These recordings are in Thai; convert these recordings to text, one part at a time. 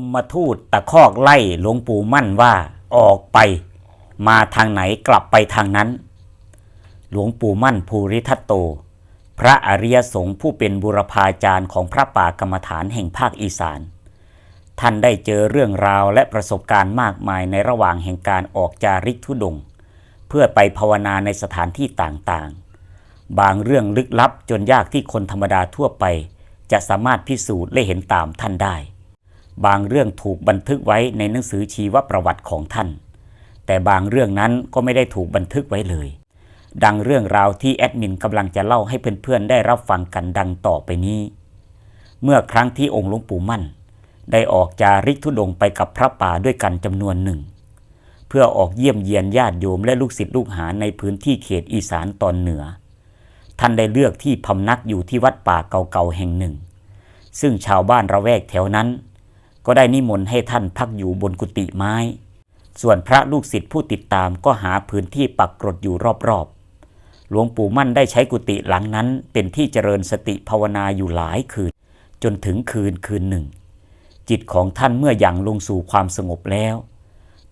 มมาทูตตะคอกไล่หลวงปู่มั่นว่าออกไป มาทางไหนกลับไปทางนั้น หลวงปู่มั่นภูริทัตโต พระอริยสงฆ์ผู้เป็นบุรพาจารย์ของพระป่ากรรมฐานแห่งภาคอีสาน ท่านได้เจอเรื่องราวและประสบการณ์มากมายในระหว่างแห่งการออกจาริกธุดง เพื่อไปภาวนาในสถานที่ต่างๆ บางเรื่องลึกลับจนยากที่คนธรรมดาทั่วไป จะสามารถพิสูจน์และเห็นตามท่านได้ บางเรื่องถูกบันทึกไว้ในหนังสือชีวประวัติของท่าน แต่บางเรื่องนั้นก็ไม่ได้ถูกบันทึกไว้เลย ดังเรื่องราวที่แอดมินกำลังจะเล่าให้เพื่อนๆได้รับฟังกันดังต่อไปนี้ เมื่อครั้งที่องค์หลวงปู่มั่น ได้ออกจาริกธุดงไปกับพระป่าด้วยกันจำนวนหนึ่ง เพื่อออกเยี่ยมเยียนญาติโยมและลูกศิษย์ลูกหาในพื้นที่เขตอีสานตอนเหนือ ท่านได้เลือกที่พำนักอยู่ที่วัดป่าเก่าๆแห่งหนึ่ง ซึ่งชาวบ้านระแวกแถวนั้น ก็ได้นิมนต์ให้ท่านพักอยู่บนกุฏิไม้ ส่วนพระลูกศิษย์ผู้ติดตามก็หาพื้นที่ปักกรดอยู่รอบๆ หลวงปู่มั่นได้ใช้กุฏิหลังนั้นเป็นที่เจริญสติภาวนาอยู่หลายคืน จนถึงคืนคืนหนึ่ง จิตของท่านเมื่ออย่างลงสู่ความสงบแล้ว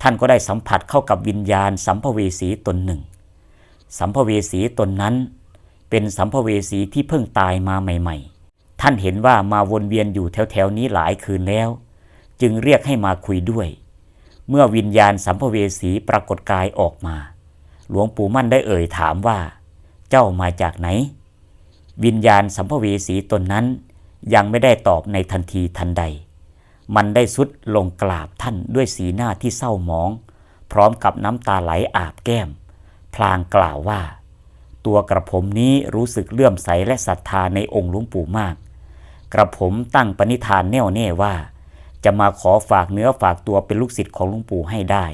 ท่านก็ได้สัมผัสเข้ากับวิญญาณสัมภเวสีตนหนึ่ง สัมภเวสีตนนั้น เป็นสัมภเวสีที่เพิ่งตายมาใหม่ ๆ ท่านเห็นว่ามาวนเวียนอยู่แถวๆนี้หลายคืนแล้ว จึงเรียกให้มาคุยด้วย เมื่อวิญญาณสัมภเวสีปรากฏกายออกมา หลวงปู่มั่นได้เอ่ยถามว่า เจ้ามาจากไหน วิญญาณสัมภเวสีตนนั้น ยังไม่ได้ตอบในทันทีทันใด มันได้สุดลงกราบท่านด้วยสีหน้าที่เศร้าหมอง พร้อมกับน้ำตาไหลอาบแก้ม พลางกล่าวว่า ตัวกระผมนี้รู้สึกเลื่อมใสและศรัทธาในองค์หลวงปู่มาก กระผมตั้งปณิธานแน่วแน่ว่า จะมาขอฝากเนื้อฝากตัวเป็นลูกศิษย์ของหลวงปู่ให้ได้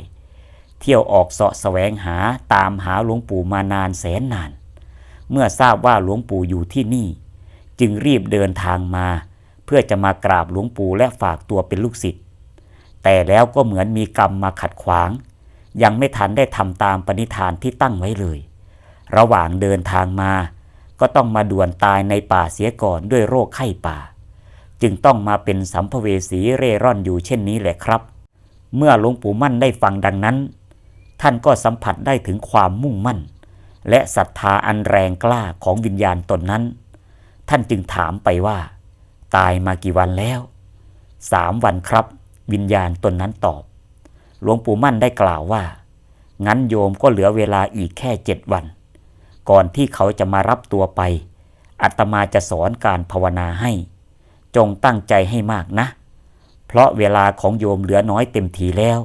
เที่ยวออกเสาะแสวงหาตามหาหลวงปู่มานานแสนนาน เมื่อทราบว่าหลวงปู่อยู่ที่นี่ จึงรีบเดินทางมา เพื่อจะมากราบหลวงปู่และฝากตัวเป็นลูกศิษย์แต่แล้วก็เหมือนมีกรรมมาขัดขวาง ยังไม่ทันได้ทำตามปณิธานที่ตั้งไว้เลย ระหว่างเดินทางมา ก็ต้องมาด่วนตายในป่าเสียก่อนด้วยโรคไข้ป่า จึงต้องมาเป็นสัมภเวสีเร่ร่อนอยู่เช่นนี้แหละครับ เมื่อหลวงปู่มั่นได้ฟังดังนั้น ท่านก็สัมผัสได้ถึงความมุ่งมั่น และศรัทธาอันแรงกล้าของวิญญาณตนนั้น ท่านจึงถามไปว่า ตายมากี่วันแล้วสามวันครับ วิญญาณตนนั้นตอบ หลวงปู่มั่นได้กล่าวว่า งั้นโยมก็เหลือเวลาอีกแค่เจ็ดวัน ก่อนที่เขาจะมารับตัวไปอัตมาจะสอนการภาวนาให้ จงตั้งใจให้มากนะ เพราะเวลาของโยมเหลือน้อยเต็มทีแล้ว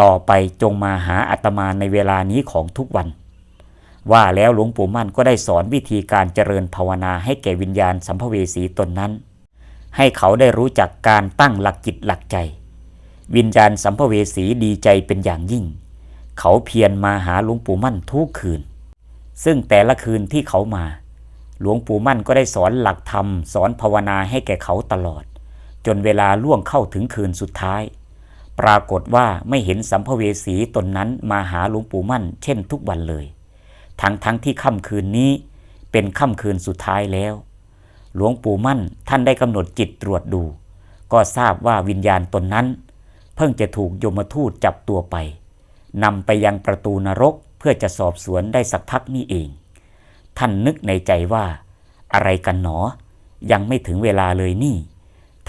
ต่อไปจงมาหาอาตมาในเวลานี้ของทุกวัน ว่าแล้วหลวงปู่มั่นก็ได้สอนวิธีการเจริญภาวนาให้แก่วิญญาณสัมภเวสีตนนั้น ให้เขาได้รู้จักการตั้งหลักจิตหลักใจ วิญญาณสัมภเวสีดีใจเป็นอย่างยิ่ง เขาเพียรมาหาหลวงปู่มั่นทุกคืน ซึ่งแต่ละคืนที่เขามา หลวงปู่มั่นก็ได้สอนหลักธรรม สอนภาวนาให้แก่เขาตลอด จนเวลาล่วงเข้าถึงคืนสุดท้าย ปรากฏว่าไม่เห็นสัมภเวสีตนนั้นมาหาหลวงปู่มั่น เช่นทุกวันเลย ทั้งทั้งที่ค่ำคืนนี้เป็นค่ำคืนสุดท้ายแล้ว หลวงปู่มั่นท่านได้กำหนดจิตตรวจดู ก็ทราบว่าวิญญาณตนนั้น เพิ่งจะถูกยมทูตจับตัวไปนำไปยังประตูนรกเพื่อจะสอบสวนได้สักพักนี่เอง ท่านนึกในใจว่า อะไรกันหนอ ยังไม่ถึงเวลาเลยนี่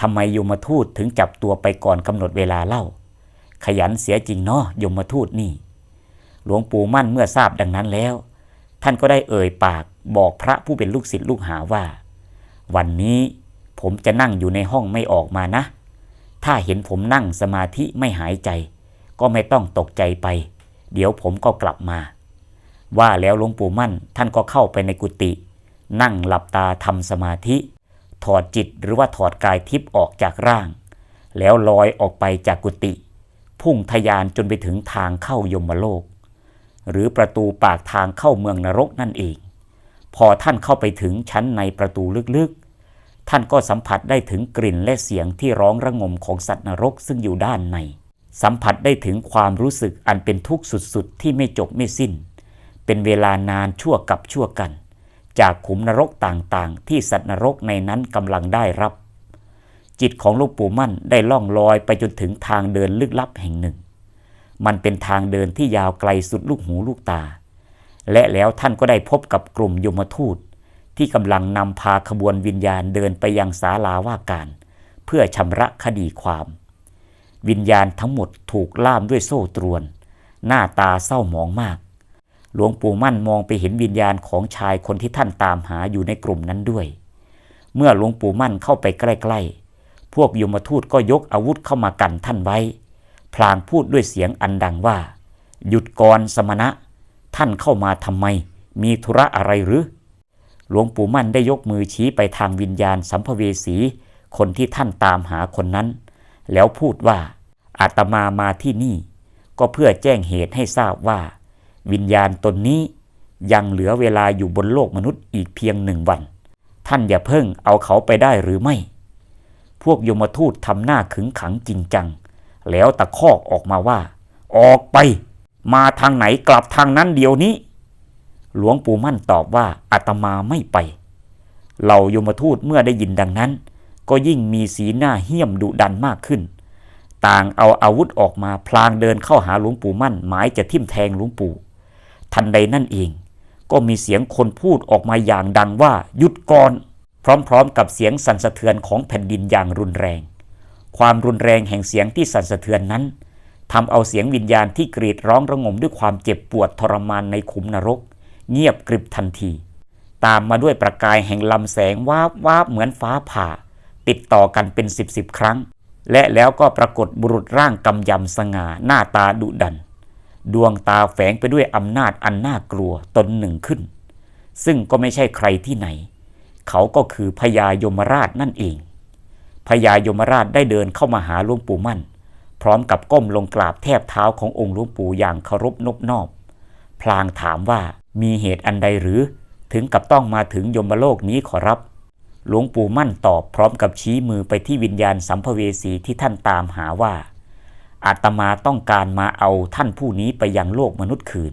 ทำไมยมทูตถึงจับตัวไปก่อนกำหนดเวลาเล่า ขยันเสียจริงเนาะยมทูตนี่ หลวงปู่มั่นเมื่อทราบดังนั้นแล้ว ท่านก็ได้เอ่ยปากบอกพระผู้เป็นลูกศิษย์ลูกหาว่า วันนี้ผมจะนั่งอยู่ในห้องไม่ออกมานะ ถ้าเห็นผมนั่งสมาธิไม่หายใจ ก็ไม่ต้องตกใจไป เดี๋ยวผมก็กลับมา ว่าแล้วหลวงปู่มั่นท่านก็เข้าไปในกุฏินั่งหลับตาทำสมาธิ ถอดจิตหรือว่าถอดกายทิพย์ออกจากร่าง แล้วลอยออกไปจากกุฏิพุ่งทะยานจนไปถึงทางเข้ายมโลก หรือประตูปากทางเข้าเมืองนรกนั่นเอง พอท่านเข้าไปถึงชั้นในประตูลึกๆ ท่านก็สัมผัสได้ถึงกลิ่นและเสียงที่ร้องระงมของสัตว์นรกซึ่งอยู่ด้านใน สัมผัสได้ถึงความรู้สึกอันเป็นทุกข์สุดๆ ที่ไม่จบไม่สิ้น เป็นเวลานานชั่วกับชั่วกัน จากขุมนรกต่างๆ ที่สัตว์นรกในนั้นกำลังได้รับ จิตของหลวงปู่มั่นได้ล่องลอยไปจนถึงทางเดินลึกลับแห่งหนึ่ง มันเป็นทางเดินที่ยาวไกลสุดลูกหูลูกตา และแล้วท่านก็ได้พบกับกลุ่มยมทูต ที่กำลังนำพาขบวนวิญญาณเดินไปยังศาลาว่าการ เพื่อชำระคดีความ วิญญาณทั้งหมดถูกล่ามด้วยโซ่ตรวน หน้าตาเศร้าหมองมาก หลวงปู่มั่นมองไปเห็นวิญญาณของชายคนที่ท่านตามหาอยู่ในกลุ่มนั้นด้วย เมื่อหลวงปู่มั่นเข้าไปใกล้ๆ พวกยมทูตก็ยกอาวุธเข้ามากันท่านไว้ พลางพูดด้วยเสียงอันดังว่า หยุดก่อนสมณะ ท่านเข้ามาทำไม มีธุระอะไรหรือ หลวงปู่มั่นได้ยกมือชี้ไปทางวิญญาณสัมภเวสี คนที่ท่านตามหาคนนั้น แล้วพูดว่าอาตมามาที่นี่ ก็เพื่อแจ้งเหตุให้ทราบว่า วิญญาณตนนี้ยังเหลือเวลาอยู่บนโลกมนุษย์อีกเพียงหนึ่งวัน ท่านอย่าเพิ่งเอาเขาไปได้หรือไม่ พวกยมทูตทำหน้าขึงขังจริงจัง แล้วตะคอกออกมาว่า ออกไป มาทางไหนกลับทางนั้นเดี๋ยวนี้ หลวงปู่มั่นตอบว่าอาตมาไม่ไป เหล่ายมทูตเมื่อได้ยินดังนั้น ก็ยิ่งมีสีหน้าเหี้ยมดุดันมากขึ้น ต่างเอาอาวุธออกมาพลางเดินเข้าหาหลวงปู่มั่นหมายจะทิ่มแทงหลวงปู่ ทันใดนั่นเอง ก็มีเสียงคนพูดออกมาอย่างดังว่าหยุดก่อน พร้อมๆ กับเสียงสั่นสะเทือนของแผ่นดินอย่างรุนแรง ความรุนแรงแห่งเสียงที่สั่นสะเทือนนั้นทำเอาเสียงวิญญาณที่กรีดร้องระงมด้วยความเจ็บปวดทรมานในขุมนรก เงียบกริบทันที ตามมาด้วยประกายแห่งลำแสงวาบวาบเหมือนฟ้าผ่า ติดต่อกันเป็นสิบสิบครั้ง และแล้วก็ปรากฏบุรุษร่างกำยำสง่าหน้าตาดุดัน ดวงตาแฝงไปด้วยอำนาจอันน่ากลัวตนหนึ่งขึ้น ซึ่งก็ไม่ใช่ใครที่ไหน เขาก็คือพญายมราชนั่นเองพญายมราชได้เดินเข้ามาหาหลวงปู่มั่น พร้อมกับก้มลงกราบแทบเท้าขององค์หลวงปู่อย่างเคารพนบนอบ พลางถามว่ามีเหตุอันใดหรือ ถึงกับต้องมาถึงยมโลกนี้ขอรับ หลวงปู่มั่นตอบพร้อมกับชี้มือไปที่วิญญาณสัมภเวสีที่ท่านตามหาว่า อาตมาต้องการมาเอาท่านผู้นี้ไปยังโลกมนุษย์คืน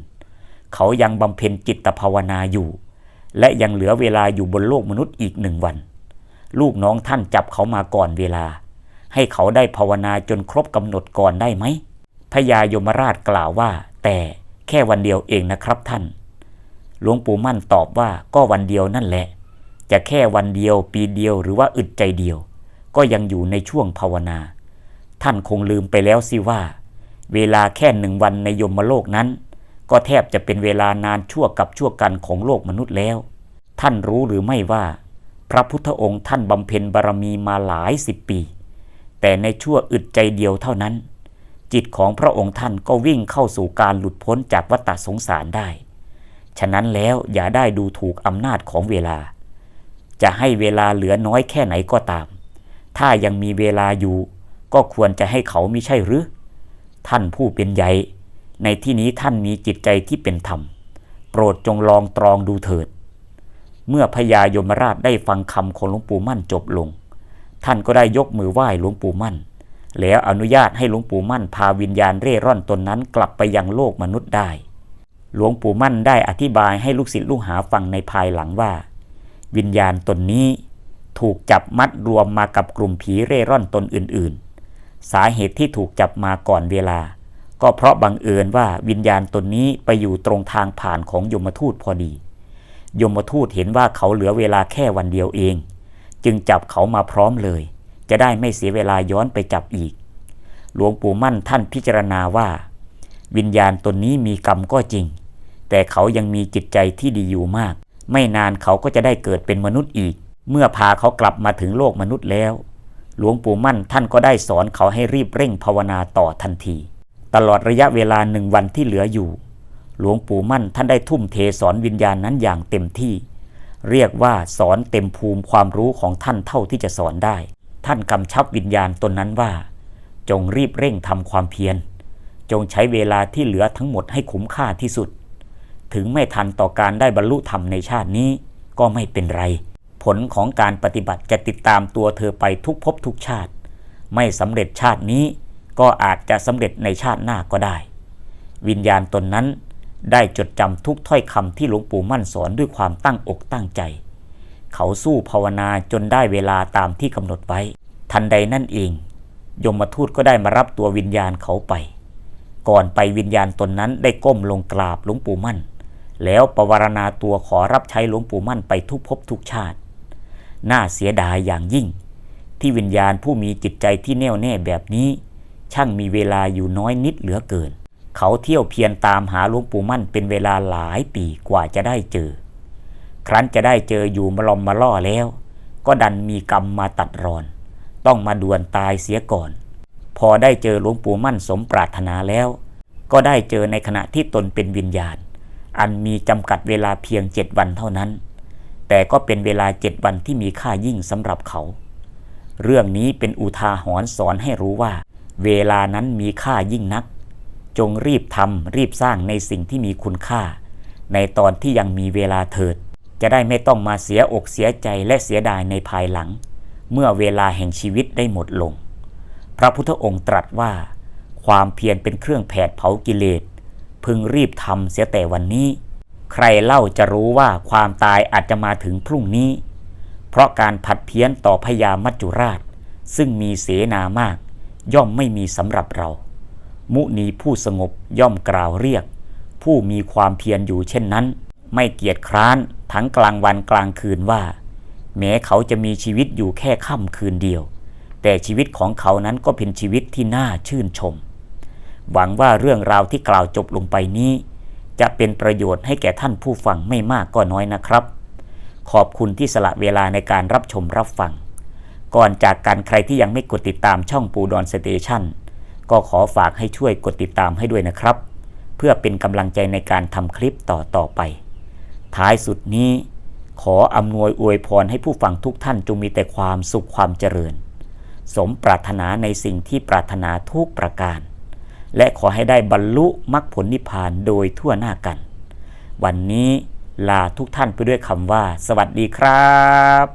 เขายังบำเพ็ญจิตภาวนาอยู่ และยังเหลือเวลาอยู่บนโลกมนุษย์อีกหนึ่งวัน ลูกน้องท่านจับเขามาก่อนเวลา ให้เขาได้ภาวนาจนครบกำหนดก่อนได้ไหมพญายมราชกล่าวว่า แต่แค่วันเดียวเองนะครับท่าน หลวงปู่มั่นตอบว่าก็วันเดียวนั่นแหละ จะแค่วันเดียวปีเดียวหรือว่าอึดใจเดียว ก็ยังอยู่ในช่วงภาวนา ท่านคงลืมไปแล้วสิว่า เวลาแค่หนึ่งวันในยมโลกนั้น ก็แทบจะเป็นเวลานานชั่วกับชั่วกันของโลกมนุษย์แล้ว ท่านรู้หรือไม่ว่า พระพุทธองค์ท่านบำเพ็ญบารมีมาหลายสิบปี แต่ในชั่วอึดใจเดียวเท่านั้น จิตของพระองค์ท่านก็วิ่งเข้าสู่การหลุดพ้นจากวัฏสงสารได้ ฉะนั้นแล้วอย่าได้ดูถูกอำนาจของเวลา จะให้เวลาเหลือน้อยแค่ไหนก็ตาม ถ้ายังมีเวลาอยู่ ก็ควรจะให้เขามิใช่หรือ ท่านผู้เป็นใหญ่ ในที่นี้ท่านมีจิตใจที่เป็นธรรม โปรดจงลองตรองดูเถิด เมื่อพญายมราชได้ฟังคำของหลวงปู่มั่นจบลง ท่านก็ได้ยกมือไหว้หลวงปู่มั่น แล้วอนุญาตให้หลวงปู่มั่นพาวิญญาณเร่ร่อนตนนั้นกลับไปยังโลกมนุษย์ได้ หลวงปู่มั่นได้อธิบายให้ลูกศิษย์ลูกหาฟังในภายหลังว่า วิญญาณตนนี้ถูกจับมัดรวมมากับกลุ่มผีเร่ร่อนตนอื่นๆ สาเหตุที่ถูกจับมาก่อนเวลา ก็เพราะบังเอิญว่าวิญญาณตนนี้ไปอยู่ตรงทางผ่านของยมทูตพอดี ยมทูตเห็นว่าเขาเหลือเวลาแค่วันเดียวเอง จึงจับเขามาพร้อมเลย จะได้ไม่เสียเวลาย้อนไปจับอีก หลวงปู่มั่นท่านพิจารณาว่า วิญญาณตนนี้มีกรรมก็จริง แต่เขายังมีจิตใจที่ดีอยู่มาก ไม่นานเขาก็จะได้เกิดเป็นมนุษย์อีก เมื่อพาเขากลับมาถึงโลกมนุษย์แล้ว หลวงปู่มั่นท่านก็ได้สอนเขาให้รีบเร่งภาวนาต่อทันที ตลอดระยะเวลาหนึ่งวันที่เหลืออยู่ หลวงปู่มั่นท่านได้ทุ่มเทสอนวิญญาณนั้นอย่างเต็มที่ เรียกว่าสอนเต็มภูมิความรู้ของท่านเท่าที่จะสอนได้ ท่านกำชับวิญญาณตนนั้นว่า จงรีบเร่งทำความเพียร จงใช้เวลาที่เหลือทั้งหมดให้คุ้มค่าที่สุด ถึงไม่ทันต่อการได้บรรลุธรรมในชาตินี้ก็ไม่เป็นไร ผลของการปฏิบัติจะติดตามตัวเธอไปทุกภพทุกชาติ ไม่สำเร็จชาตินี้ก็อาจจะสำเร็จในชาติหน้าก็ได้ วิญญาณตนนั้นได้จดจำทุกถ้อยคำที่หลวงปู่มั่นสอนด้วยความตั้งอกตั้งใจ เขาสู้ภาวนาจนได้เวลาตามที่กำหนดไว้ ทันใดนั่นเอง ยมทูตก็ได้มารับตัววิญญาณเขาไป ก่อนไปวิญญาณตนนั้นได้ก้มลงกราบหลวงปู่มั่น แล้วประวรณาตัวขอรับใช้หลวงปู่มั่นไปทุกภพทุกชาติ น่าเสียดายอย่างยิ่ง ที่วิญญาณผู้มีจิตใจที่แน่วแน่แบบนี้ ช่างมีเวลาอยู่น้อยนิดเหลือเกิน เขาเที่ยวเพียรตามหาหลวงปู่มั่นเป็นเวลาหลายปีกว่าจะได้เจอ ครั้นจะได้เจออยู่มาลอมมาล่อแล้ว ก็ดันมีกรรมมาตัดรอน ต้องมาด่วนตายเสียก่อน พอได้เจอหลวงปู่มั่นสมปรารถนาแล้ว ก็ได้เจอในขณะที่ตนเป็นวิญญาณ อันมีจำกัดเวลาเพียงเจ็ดวันเท่านั้น แต่ก็เป็นเวลาเจ็ดวันที่มีค่ายิ่งสำหรับเขา เรื่องนี้เป็นอุทาหรณ์สอนให้รู้ว่า เวลานั้นมีค่ายิ่งนัก จงรีบทำรีบสร้างในสิ่งที่มีคุณค่า ในตอนที่ยังมีเวลาเถิด จะได้ไม่ต้องมาเสียอกเสียใจและเสียดายในภายหลัง เมื่อเวลาแห่งชีวิตได้หมดลง พระพุทธองค์ตรัสว่า ความเพียรเป็นเครื่องแผดเผากิเลสพึงรีบทำเสียแต่วันนี้ ใครเล่าจะรู้ว่าความตายอาจจะมาถึงพรุ่งนี้ เพราะการผัดเพี้ยนต่อพญามัจจุราช ซึ่งมีเสนามาก ย่อมไม่มีสำหรับเรา มุนีผู้สงบย่อมกล่าวเรียก ผู้มีความเพียรอยู่เช่นนั้น ไม่เกียจคร้านทั้งกลางวันกลางคืนว่า แม้เขาจะมีชีวิตอยู่แค่ค่ำคืนเดียว แต่ชีวิตของเขานั้นก็เป็นชีวิตที่น่าชื่นชม หวังว่าเรื่องราวที่กล่าวจบลงไปนี้ จะเป็นประโยชน์ให้แก่ท่านผู้ฟังไม่มากก็น้อยนะครับ ขอบคุณที่สละเวลาในการรับชมรับฟัง ก่อนจากกันใครที่ยังไม่กดติดตามช่องปูดอนสเตชันก็ขอฝากให้ช่วยกดติดตามให้ด้วยนะครับ เพื่อเป็นกำลังใจในการทำคลิปต่อต่อไป ท้ายสุดนี้ขออำนวยอวยพรให้ผู้ฟังทุกท่านจงมีแต่ความสุขความเจริญ สมปรารถนาในสิ่งที่ปรารถนาทุกประการ และขอให้ได้บรรลุมรรคผลนิพพานโดยทั่วหน้ากัน วันนี้ลาทุกท่านไปด้วยคำว่า สวัสดีครับ